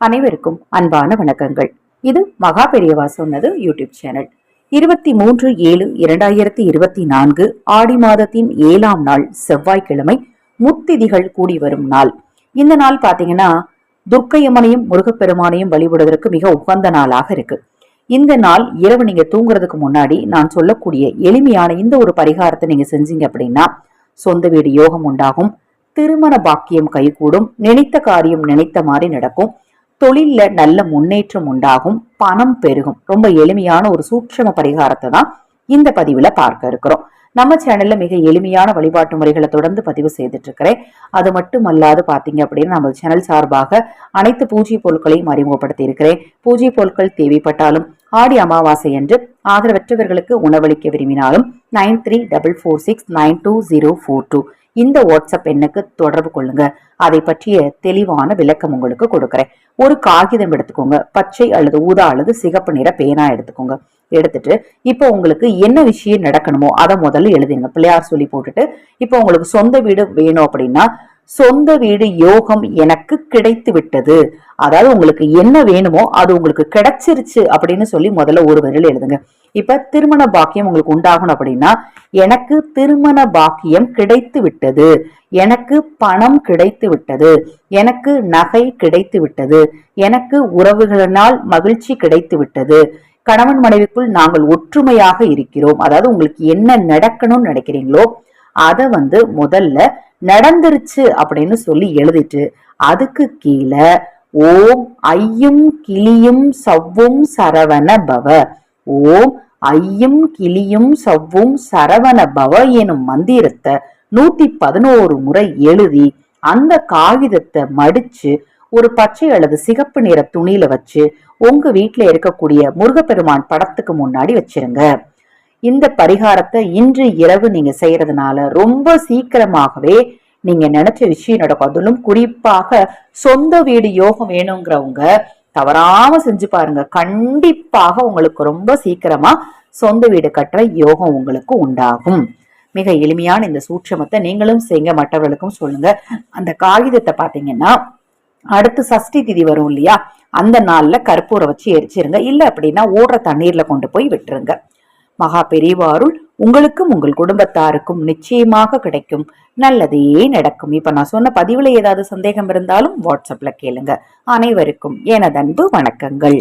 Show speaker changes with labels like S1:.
S1: அனைவருக்கும் அன்பான வணக்கங்கள். இது மகா பெரியவா சொன்னது யூடியூப் சேனல். இருபத்தி மூன்று ஏழு இரண்டாயிரத்தி இருபத்தி நான்கு ஆடி மாதத்தின் ஏழாம் நாள் செவ்வாய்க்கிழமை முத்திதிகள் கூடி வரும் நாள். இந்த நாள் பாத்தீங்கன்னா துர்க்கையம்மனையும் முருகப்பெருமானையும் வழிபடுவதற்கு மிக உகந்த நாளாக இருக்கு. இந்த நாள் இரவு நீங்க தூங்குறதுக்கு முன்னாடி நான் சொல்லக்கூடிய எளிமையான இந்த ஒரு பரிகாரத்தை நீங்க செஞ்சீங்க அப்படின்னா சொந்த வீடு யோகம் உண்டாகும் திருமண பாக்கியம் கைகூடும் நினைத்த காரியம் நினைத்த மாதிரி நடக்கும். தொழில்ல நல்ல முன்னேற்றம் உண்டாகும் பணம் பெருகும். ரொம்ப எளிமையான ஒரு சூட்சம பரிகாரத்தை தான் இந்த பதிவுல பார்க்க இருக்கிறோம். நம்ம சேனல்ல மிக எளிமையான வழிபாட்டு முறைகளை தொடர்ந்து பதிவு செய்துட்டு இருக்கிறேன் அது மட்டும் அல்லாது பாத்தீங்க அப்படின்னா நம்ம சேனல் சார்பாக அனைத்து பூஜை பொருட்களையும் அறிமுகப்படுத்தி இருக்கிறேன். பூஜை பொருட்கள் தேவைப்பட்டாலும் ஆடி அமாவாசை என்று ஆதரவற்றவர்களுக்கு உணவளிக்க விரும்பினாலும் nine three double four six nine two zero four two இந்த வாட்ஸ்அப் எண்ணுக்கு தொடர்பு கொள்ளுங்க. அதை பற்றிய தெளிவான விளக்கம் உங்களுக்கு கொடுக்குறேன். ஒரு காகிதம் எடுத்துக்கோங்க. பச்சை அல்லது ஊதா அல்லது சிகப்பு நிற பேனா எடுத்துக்கோங்க. எடுத்துட்டு இப்போ உங்களுக்கு என்ன விஷயம் நடக்கணுமோ அதை முதல்ல எழுதிங்க பிள்ளையார் சொல்லி போட்டுட்டு இப்போ உங்களுக்கு சொந்த வீடு வேணும் அப்படின்னா சொந்த வீடு யோகம் எனக்கு கிடைத்து விட்டது. அதாவது உங்களுக்கு என்ன வேணுமோ அது உங்களுக்கு கிடைச்சிருச்சு அப்படின்னு சொல்லி முதல்ல ஒரு விரல் எழுதுங்க. இப்ப திருமண பாக்கியம் உங்களுக்கு உண்டாகணும் அப்படின்னா எனக்கு திருமண பாக்கியம் கிடைத்து விட்டது. எனக்கு பணம் கிடைத்து விட்டது. எனக்கு நகை கிடைத்து விட்டது. எனக்கு உறவுகளினால் மகிழ்ச்சி கிடைத்து விட்டது. கணவன் மனைவிக்குள் நாங்கள் ஒற்றுமையாக இருக்கிறோம். அதாவது உங்களுக்கு என்ன நடக்கணும்னு நினைக்கிறீங்களோ அதை வந்து முதல்ல நடந்துருச்சு அப்படின்னு சொல்லி எழுதிட்டு அதுக்கு கீழே ஓம் ஐயும் கிளியும் சவ்வும் சரவண பவ. ஓம் ஐயும் கிளியும் சவ்வும் சரவண பவ எனும் மந்திரத்தை நூத்தி பதினோரு முறை எழுதி அந்த காகிதத்தை மடிச்சு ஒரு பச்சை அல்லது சிகப்பு நிற துணியில வச்சு உங்க வீட்டுல இருக்கக்கூடிய முருகப்பெருமான் படத்துக்கு முன்னாடி வச்சிருங்க. இந்த பரிகாரத்தை இன்று இரவு நீங்க செய்யறதுனால ரொம்ப சீக்கிரமாகவே நீங்க நினைச்ச விஷயம் நடக்கும். அதிலும் குறிப்பாக சொந்த வீடு யோகம் வேணுங்கிறவங்க தவறாம செஞ்சு பாருங்க. கண்டிப்பாக உங்களுக்கு ரொம்ப சீக்கிரமா சொந்த வீடு கட்டுற யோகம் உங்களுக்கு உண்டாகும். மிக எளிமையான இந்த சூட்சமத்தை நீங்களும் செய்யுங்க. மற்றவர்களுக்கும் சொல்லுங்க. அந்த காகிதத்தை பாத்தீங்கன்னா அடுத்து சஷ்டி திதி வரும் இல்லையா? அந்த நாள்ல கற்பூரம் வச்சு எரிச்சிருங்க. இல்ல அப்படின்னா ஓடுற தண்ணீர்ல கொண்டு போய் விட்டுருங்க. மகா பெரியவாருள் உங்களுக்கும் உங்கள் குடும்பத்தாருக்கும் நிச்சயமாக கிடைக்கும். நல்லதே நடக்கும். இப்ப நான் சொன்ன பதிவுல ஏதாவது சந்தேகம் இருந்தாலும் வாட்ஸ்அப்ல கேளுங்க. அனைவருக்கும் எனதன்பு வணக்கங்கள்.